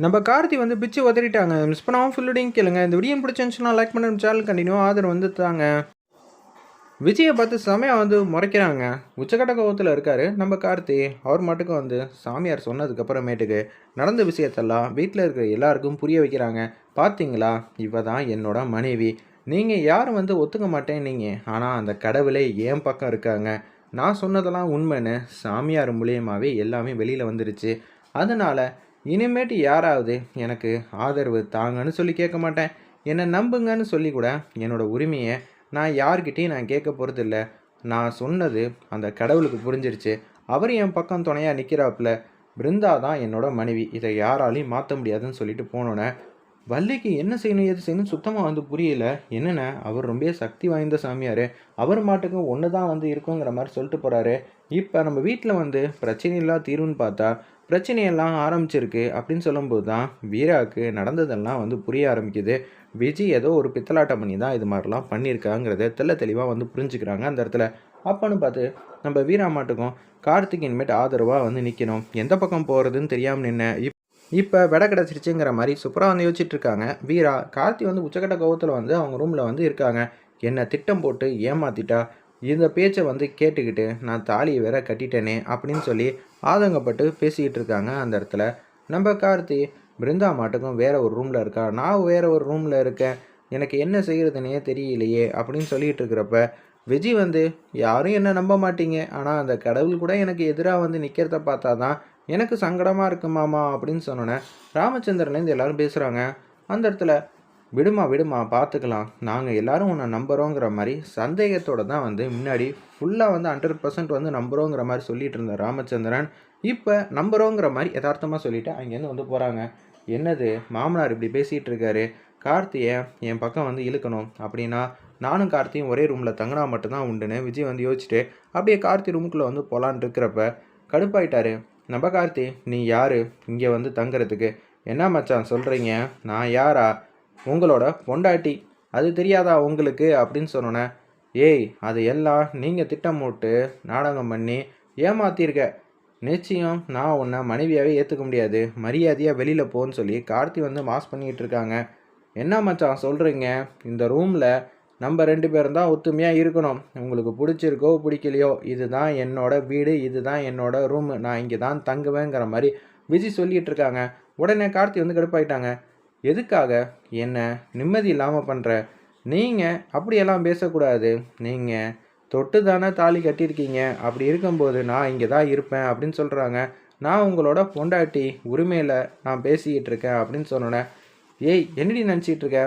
நம்ம கார்த்தி வந்து பிச்சு உதறிட்டாங்க. மிஸ் பண்ணாமல் ஃபுல்லுடையும் கேளுங்க. இந்த வீடியோ பிடிச்சிருந்துச்சுன்னா லைக் பண்ண சேனல் கண்டினியூ ஆதரவு வந்து தாங்க விஜயை பார்த்து செமையாக வந்து முறைக்கிறாங்க. உச்சக்கட்ட கோபத்தில் இருக்கார் நம்ம கார்த்தி. அவர் மட்டுக்கும் வந்து சாமியார் சொன்னதுக்கப்புறமேட்டுக்கு நடந்த விஷயத்தெல்லாம் வீட்டில் இருக்கிற எல்லாருக்கும் புரிய வைக்கிறாங்க. பார்த்தீங்களா இவ தான் என்னோட மனைவி. நீங்கள் யாரும் வந்து ஒத்துக்க மாட்டேன் நீங்கள் ஆனால் அந்த கடவுளே என் பக்கம் இருக்காங்க. நான் சொன்னதெல்லாம் உண்மைன்னு சாமியார் மூலியமாகவே எல்லாமே வெளியில் வந்துருச்சு. அதனால் இனிமேட்டு யாராவது எனக்கு ஆதரவு தாங்கன்னு சொல்லி கேட்க மாட்டேன். என்னை நம்புங்கன்னு சொல்லி கூட என்னோட உரிமையை நான் யார்கிட்டையும் நான் கேட்க போகிறதில்ல நான் சொன்னது அந்த கடவுளுக்கு புரிஞ்சிருச்சு. அவர் என் பக்கம் துணையாக நிற்கிறாப்புல பிருந்தா தான் என்னோட மனைவி. இதை யாராலையும் மாற்ற முடியாதுன்னு சொல்லிட்டு போனோன்னே வள்ளிக்கு என்ன செய்யணும் எது செய்யணும் சுத்தமாக வந்து புரியல. என்னென்ன? அவர் ரொம்ப சக்தி வாய்ந்த சாமியார். அவர் மாட்டுக்கு ஒன்று தான் வந்து இருக்குங்கிற மாதிரி சொல்லிட்டு போகிறாரு இப்போ நம்ம வீட்டில் வந்து பிரச்சனை இல்லா தீர்வுன்னு பார்த்தா பிரச்சனையெல்லாம் ஆரம்பிச்சிருக்கு அப்படின்னு சொல்லும்போது தான் வீராவுக்கு நடந்ததெல்லாம் வந்து புரிய ஆரம்பிக்குது. விஜய் ஏதோ ஒரு பித்தலாட்டம் பண்ணி தான் இது மாதிரிலாம் பண்ணியிருக்காங்கிறத தெள்ள தெளிவாக வந்து புரிஞ்சுக்கிறாங்க. அந்த இடத்துல அப்போன்னு பார்த்து நம்ம வீரா மாட்டுக்கும் கார்த்திக் இனிமேட் ஆதரவாக வந்து நிற்கணும் எந்த பக்கம் போகிறதுன்னு தெரியாமல் நின்று இப் இப்போ விட கிடச்சிருச்சுங்கிற மாதிரி சூப்பராக வந்து யோசிச்சுட்டு இருக்காங்க. வீரா கார்த்தி வந்து உச்சக்கட்ட கோபத்தில் வந்து அவங்க ரூமில் வந்து இருக்காங்க. என்னை திட்டம் போட்டு ஏமாத்திட்டா இந்த பேச்சை வந்து கேட்டுக்கிட்டு நான் தாலியை வேற கட்டிட்டேனே அப்படின்னு சொல்லி ஆதங்கப்பட்டு பேசிக்கிட்டு இருக்காங்க அந்த இடத்துல. நம்ம கார்த்தி பிருந்தா மாட்டுக்கும் வேற ஒரு ரூமில் இருக்கா? நான் வேற ஒரு ரூமில் இருக்கேன். எனக்கு என்ன செய்கிறதுனே தெரியலையே அப்படின்னு சொல்லிட்டு இருக்கிறப்ப விஜி வந்து யாரும் என்ன நம்ப மாட்டீங்க. ஆனால் அந்த கடவுள் கூட எனக்கு எதிராக வந்து நிற்கிறத பார்த்தா தான் எனக்கு சங்கடமாக இருக்கு மாமா அப்படின்னு சொன்னோன்னே ராமச்சந்திரன்லேருந்து எல்லாரும் பேசுகிறாங்க அந்த இடத்துல விடுமா விடுமா பார்த்துக்கலாம். நாங்கள் எல்லாரும் உன்னை நம்புகிறோங்கிற மாதிரி சந்தேகத்தோடு தான் வந்து முன்னாடி ஃபுல்லாக வந்து ஹண்ட்ரட் பர்சன்ட் வந்து நம்புகிறோங்கிற மாதிரி சொல்லிட்டு இருந்த ராமச்சந்திரன். இப்போ நம்புகிறோங்கிற மாதிரி யதார்த்தமாக சொல்லிவிட்டு அங்கேருந்து வந்து போகிறாங்க என்னது? மாமனார் இப்படி பேசிகிட்டு இருக்காரு. கார்த்தியை என் பக்கம் வந்து இழுக்கணும். அப்படின்னா நானும் கார்த்தியும் ஒரே ரூமில் தங்கினா மட்டும்தான் உண்டுன்னு விஜய் வந்து யோசிச்சுட்டு அப்படியே கார்த்தி ரூமுக்குள்ளே வந்து போகலான் இருக்கிறப்ப கடுப்பாயிட்டாரு. நம்ம கார்த்தி நீ யார்? இங்கே வந்து தங்குறதுக்கு. என்ன மச்சான் சொல்கிறீங்க நான் யாரா? உங்களோட பொண்டாட்டி அது தெரியாதா உங்களுக்கு? அப்படின்னு சொன்னோன்னே ஏய் அது எல்லாம் நீங்கள் திட்டம் போட்டு நாடகம் பண்ணி ஏமாத்திருக்க. நிச்சயம் நான் உன்னை மனைவியாகவே ஏற்றுக்க முடியாது. மரியாதையாக வெளியில் போன்னு சொல்லி கார்த்தி வந்து மாஸ் பண்ணிக்கிட்டு இருக்காங்க. என்ன மச்சான் சொல்கிறீங்க இந்த ரூமில் நம்ம ரெண்டு பேரும் தான் ஒத்துமையாக இருக்கணும். உங்களுக்கு பிடிச்சிருக்கோ பிடிக்கலையோ இதுதான் என்னோட வீடு இதுதான் என்னோட ரூமு. நான் இங்கே தான் தங்குவேங்கிற மாதிரி விஜய் சொல்லிகிட்டு இருக்காங்க. உடனே கார்த்தி வந்து கடுப்பாயிட்டாங்க. எதுக்காக? என்ன? நிம்மதி இல்லாமல் பண்ணுற நீங்கள் அப்படியெல்லாம் பேசக்கூடாது. நீங்கள் தொட்டு தானே தாலி கட்டியிருக்கீங்க. அப்படி இருக்கும்போது நான் இங்கே தான் இருப்பேன் அப்படின்னு சொல்கிறாங்க நான் உங்களோட பொண்டாட்டி உரிமையில் நான் பேசிக்கிட்டு இருக்கேன் அப்படின்னு சொன்னோன்னே ஏய் என்னடி நினச்சிட்டு இருக்க?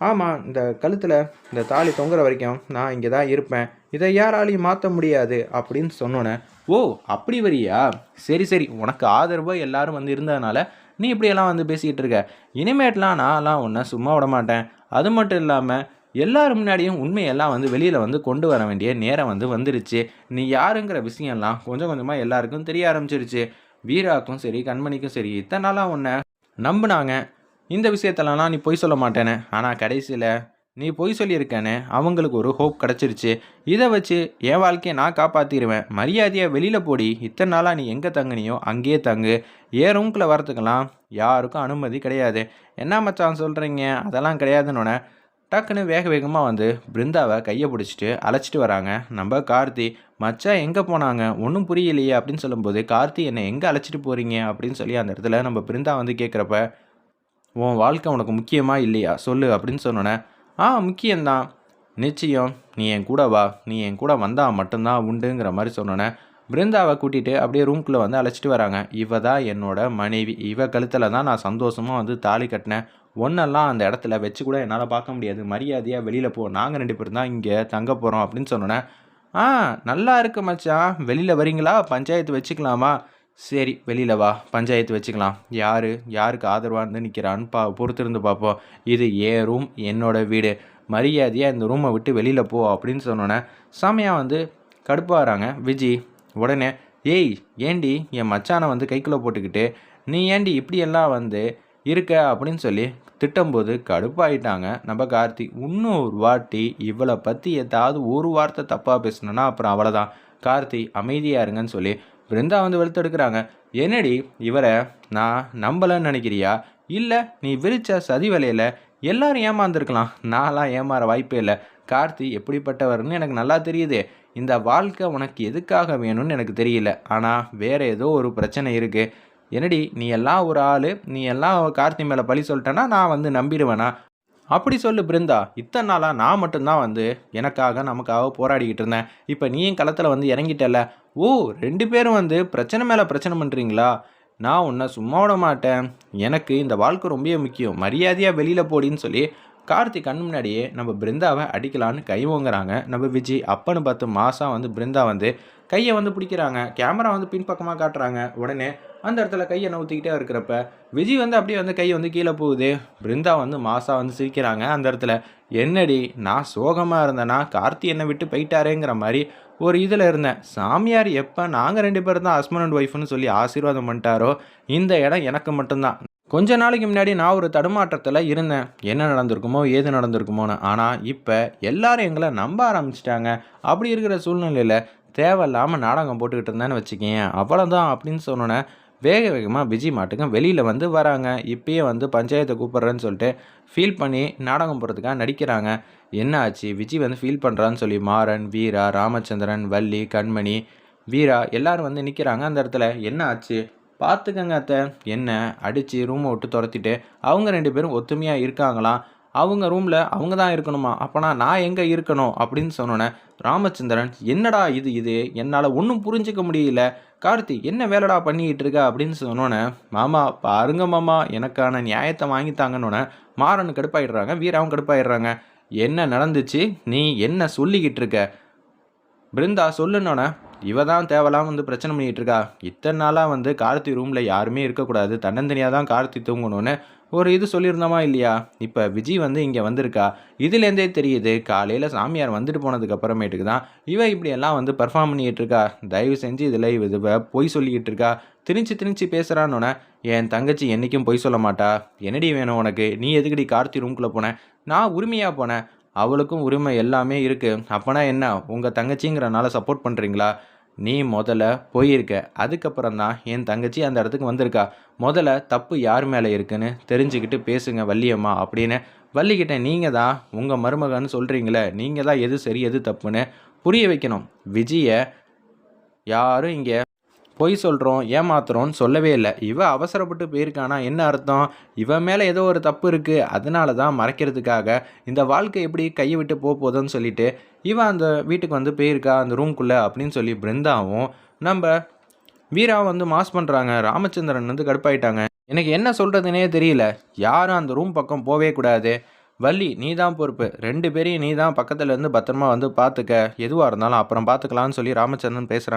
ஆமாம் இந்த கழுத்தில் இந்த தாலி தொங்குற வரைக்கும் நான் இங்கே தான் இருப்பேன். இதை யாராலையும் மாற்ற முடியாது. அப்படின்னு சொன்னோன்னே ஓ அப்படி வரியா? சரி சரி. உனக்கு ஆதரவாக எல்லாரும் வந்து இருந்ததுனால நீ இப்படியெல்லாம் வந்து பேசிக்கிட்டு இருக்க. இனிமேட்லாம் நான்லாம் உன்னை சும்மா விட மாட்டேன். அது மட்டும் இல்லாமல் எல்லாரும் முன்னாடியும் உண்மையெல்லாம் வந்து வெளியில் வந்து கொண்டு வர வேண்டிய நேரம் வந்து வந்துருச்சு. நீ யாருங்கிற விஷயம்லாம் கொஞ்சம் கொஞ்சமாக எல்லாருக்கும் தெரிய ஆரம்பிச்சிருச்சு. வீராக்கும் சரி கண்மணிக்கும் சரி இத்தனை நாளாக உன்னை நம்பினாங்க. இந்த விஷயத்தெல்லாம் நீ பொய் சொல்ல மாட்டேனே ஆனால் கடைசியில் நீ பொய் சொல்லியிருக்கேன்னு அவங்களுக்கு ஒரு ஹோப் கிடச்சிருச்சு. இதை வச்சு என் வாழ்க்கையை நான் காப்பாற்றிடுவேன் மரியாதையாக வெளியில் போடி. இத்தனை நாளாக நீ எங்கே தங்குனியோ அங்கேயே தங்கு. ஏன் ரூம்குள்ளே வரத்துக்கெல்லாம் யாருக்கும் அனுமதி கிடையாது. என்ன மச்சான் சொல்கிறீங்க அதெல்லாம் கிடையாதுன்னொன்னே டக்குன்னு வேக வேகமாக வந்து பிருந்தாவை கையை பிடிச்சிட்டு அழைச்சிட்டு வராங்க. நம்ம கார்த்தி மச்சான் எங்கே போனாங்க? ஒன்றும் புரியலையே அப்படின்னு சொல்லும்போது கார்த்தி என்னை எங்கே அழைச்சிட்டு போகிறீங்க அப்படின்னு சொல்லி அந்த இடத்துல நம்ம பிருந்தா வந்து கேட்குறப்ப உன் வாழ்க்கை உனக்கு முக்கியமாக இல்லையா? சொல்லு அப்படின்னு சொன்னோன்னே ஆ முக்கியம்தான். நிச்சயம் நீ என் கூட வா. நீ என் கூட வந்தால் மட்டும்தான் உண்டுங்கிற மாதிரி சொன்னோன்னே பிருந்தாவை கூட்டிகிட்டு அப்படியே ரூம்குள்ளே வந்து அழைச்சிட்டு வராங்க. இவ தான் என்னோட மனைவி. இவ கழுத்தில் தான் நான் சந்தோஷமாக வந்து தாலி கட்டினேன். ஒன்றெல்லாம் அந்த இடத்துல வச்சு கூட என்னால் பார்க்க முடியாது. மரியாதையாக வெளியில் போ. நாங்கள் ரெண்டு பேரும் தான் இங்கே தங்க போகிறோம் அப்படின்னு சொன்னோன்னே ஆ நல்லா இருக்கு மச்சான். வெளியில் வரீங்களா? பஞ்சாயத்து வச்சுக்கலாமா? சரி வெளியில் வா. பஞ்சாயத்து வச்சுக்கலாம். யார்? யாருக்கு ஆதரவாக இருந்து நிற்கிறான்னு பா பொறுத்திருந்து பார்ப்போம் இது ஏன் ரூம் என்னோடய வீடு. மரியாதையாக இந்த ரூமை விட்டு வெளியில் போ அப்படின்னு சொன்னோன்னே செமையாக வந்து கடுப்பாகிறாங்க விஜி உடனே ஏய் ஏண்டி என் மச்சானை வந்து கைக்குள்ளே போட்டுக்கிட்டு நீ ஏண்டி இப்படியெல்லாம் வந்து இருக்க? அப்படின்னு சொல்லி திட்டும்போது கடுப்பாயிட்டாங்க. நம்ம கார்த்தி இன்னும் ஒரு வாட்டி இவளை பற்றி ஏதாவது ஒரு வார்த்தை தப்பாக பேசணுன்னா அப்புறம் அவ்வளோதான் கார்த்தி அமைதியாக இருங்கன்னு சொல்லி பிருந்தா வந்து வெளுத்தெடுக்கிறாங்க. என்னடி இவரை நான் நம்பலைன்னு நினைக்கிறியா? இல்லை நீ விரிச்ச சதி வலையில் எல்லாரும் ஏமாந்துருக்கலாம். நான்லாம் ஏமாற வாய்ப்பே இல்லை. கார்த்தி எப்படிப்பட்டவர்னு எனக்கு நல்லா தெரியுது. இந்த வாழ்க்கை உனக்கு எதுக்காக வேணும்னு எனக்கு தெரியல. ஆனால் வேற ஏதோ ஒரு பிரச்சனை இருக்குது என்னடி நீ எல்லாம் ஒரு ஆள். நீ எல்லாம் கார்த்தி மேலே பழி சொல்லிட்டேன்னா நான் வந்து நம்பிடுவேனா? அப்படி சொல்லு பிருந்தா இத்தனை நாளாக நான் மட்டும்தான் வந்து எனக்காக நமக்காக போராடிக்கிட்டு இருந்தேன். இப்போ நீயும் களத்தில் வந்து இறங்கிட்டல ஓ ரெண்டு பேரும் வந்து பிரச்சனை மேலே பிரச்சனை பண்ணுறீங்களா நான் உன்னை சும்மா விட மாட்டேன். எனக்கு இந்த வாழ்க்கை ரொம்ப முக்கியம். மரியாதையாக வெளியில் போடின்னு சொல்லி கார்த்திக் கண் முன்னாடியே நம்ம பிருந்தாவை அடிக்கலான்னு கைவோங்கிறாங்க நம்ம விஜய் அப்பன்னு பார்த்து மாதம் வந்து பிருந்தா வந்து கையை வந்து பிடிக்கிறாங்க. கேமரா வந்து பின்பக்கமாக காட்டுறாங்க. உடனே அந்த இடத்துல கையை நவுத்திக்கிட்டே இருக்கிறப்ப விஜய் வந்து அப்படியே வந்து கை வந்து கீழே போகுது. பிருந்தா வந்து மாசா வந்து சிரிக்கிறாங்க. அந்த இடத்துல என்னடி நான் சோகமாக இருந்தேன்னா கார்த்தி என்னை விட்டு போயிட்டாரேங்கிற மாதிரி ஒரு இதில் இருந்தேன். சாமியார் எப்போ நாங்கள் ரெண்டு பேரும் தான் ஹஸ்பண்ட் அண்ட் ஒய்ஃப்னு சொல்லி ஆசீர்வாதம் பண்ணிட்டாரோ இந்த இடம் எனக்கு மட்டும்தான். கொஞ்ச நாளைக்கு முன்னாடி நான் ஒரு தடுமாற்றத்தில் இருந்தேன். என்ன நடந்திருக்குமோ ஏது நடந்திருக்குமோன்னு. ஆனால் இப்போ எல்லாரும் எங்களை நம்ப ஆரம்பிச்சிட்டாங்க. அப்படி இருக்கிற சூழ்நிலையில் தேவையில்லாமல் நாடகம் போட்டுக்கிட்டு இருந்தேன்னு வச்சுக்கேன் அவ்வளோதான் அப்படின்னு சொன்னோன்னே வேக வேகமாக விஜய் மாட்டுக்கும் வெளியில் வந்து வராங்க. இப்பயே வந்து பஞ்சாயத்தை கூப்பிட்றேன்னு சொல்லிட்டு ஃபீல் பண்ணி நாடகம் போடுறதுக்காக நடிக்கிறாங்க. என்ன ஆச்சு? விஜய் வந்து ஃபீல் பண்ணுறான்னு சொல்லி மாறன் வீரா ராமச்சந்திரன் வள்ளி கண்மணி வீரா எல்லாரும் வந்து நிற்கிறாங்க அந்த இடத்துல. என்ன ஆச்சு? பார்த்துக்கங்க அத்தை. என்ன? அடித்து ரூமை விட்டு துரத்திட்டு அவங்க ரெண்டு பேரும் ஒத்துமையாக இருக்காங்களாம் அவங்க ரூமில் அவங்க தான் இருக்கணுமா? அப்போனா நான் எங்கே இருக்கணும்? அப்படின்னு சொன்னோன்னே ராமச்சந்திரன் என்னடா இது இது? என்னால் ஒன்றும் புரிஞ்சிக்க முடியல. கார்த்தி என்ன வேலைடா பண்ணிக்கிட்டு இருக்க? அப்படின்னு சொன்னோன்னே மாமா பாருங்க மாமா. எனக்கான நியாயத்தை வாங்கித்தாங்கன்னொன்னே மாறன் கடுப்பாயிடுறாங்க வீராவும் கடுப்பாயிடுறாங்க. என்ன நடந்துச்சு? நீ என்ன சொல்லிக்கிட்டு இருக்க? பிருந்தா சொல்லுன்னொன்னே இவ தான் தேவலாம் வந்து பிரச்சனை பண்ணிகிட்டு இருக்கா? இத்தனை நாளாக வந்து கார்த்தி ரூமில் யாருமே இருக்கக்கூடாது. தன்னந்தனியாக தான் கார்த்தி தூங்கணும்னு ஒரு இது சொல்லியிருந்தோமா இல்லையா? இப்போ விஜய் வந்து இங்கே வந்திருக்கா? இதுலேருந்தே தெரியுது காலையில் சாமியார் வந்துட்டு போனதுக்கு அப்புறமேட்டுக்கு தான் இவ இப்படியெல்லாம் வந்து பர்ஃபார்ம் பண்ணிக்கிட்டு இருக்கா? தயவு செஞ்சு இதில் இவ பொய் சொல்லிக்கிட்டு இருக்கா? திணிச்சு திணிச்சு பேசுகிறான்னொன்னே என் தங்கச்சி என்றைக்கும் பொய் சொல்ல மாட்டா. என்னடி வேணும் உனக்கு? நீ எதுக்கடி கார்த்தி ரூம்குள்ளே போனேன் நான் உரிமையாக போனேன். அவளுக்கும் உரிமை எல்லாமே இருக்குது அப்போனா என்ன? உங்கள் தங்கச்சிங்கிறனால சப்போர்ட் பண்ணுறீங்களா நீ முதல்ல போயிருக்க. அதுக்கப்புறம் தான் என் தங்கச்சி அந்த இடத்துக்கு வந்திருக்கா. முதல்ல தப்பு யார் மேலே இருக்குன்னு தெரிஞ்சுக்கிட்டு பேசுங்க வள்ளியம்மா அப்படின்னு. வள்ளிக்கிட்ட நீங்கள் தான் உங்கள் மருமகன்னு சொல்கிறீங்களே நீங்கள் தான் எது சரி எது தப்புன்னு புரிய வைக்கணும். விஜயை யாரும் இங்கே பொய் சொல்கிறோம் ஏமாத்துறோம்னு சொல்லவே இல்லை. இவன் அவசரப்பட்டு போயிருக்கானா? என்ன அர்த்தம்? இவன் மேலே ஏதோ ஒரு தப்பு இருக்குது அதனால தான் மறைக்கிறதுக்காக இந்த வாழ்க்கை எப்படி கையை விட்டு போக போதுன்னு சொல்லிட்டு இவன் அந்த வீட்டுக்கு வந்து போயிருக்கா அந்த ரூம்குள்ளே அப்படின்னு சொல்லி பிருந்தாவும் நம்ம வீரா வந்து மாஸ் பண்ணுறாங்க ராமச்சந்திரன் வந்து கடுப்பாயிட்டாங்க. எனக்கு என்ன சொல்கிறதுனே தெரியல. யாரும் அந்த ரூம் பக்கம் போவே கூடாது. வள்ளி நீ தான் பொறுப்பு. ரெண்டு பேரையும் நீ தான் பக்கத்தில் இருந்து பத்திரமா வந்து பார்த்துக்க எதுவாக இருந்தாலும் அப்புறம் பார்த்துக்கலான்னு சொல்லி ராமச்சந்திரன் பேசுகிறாங்க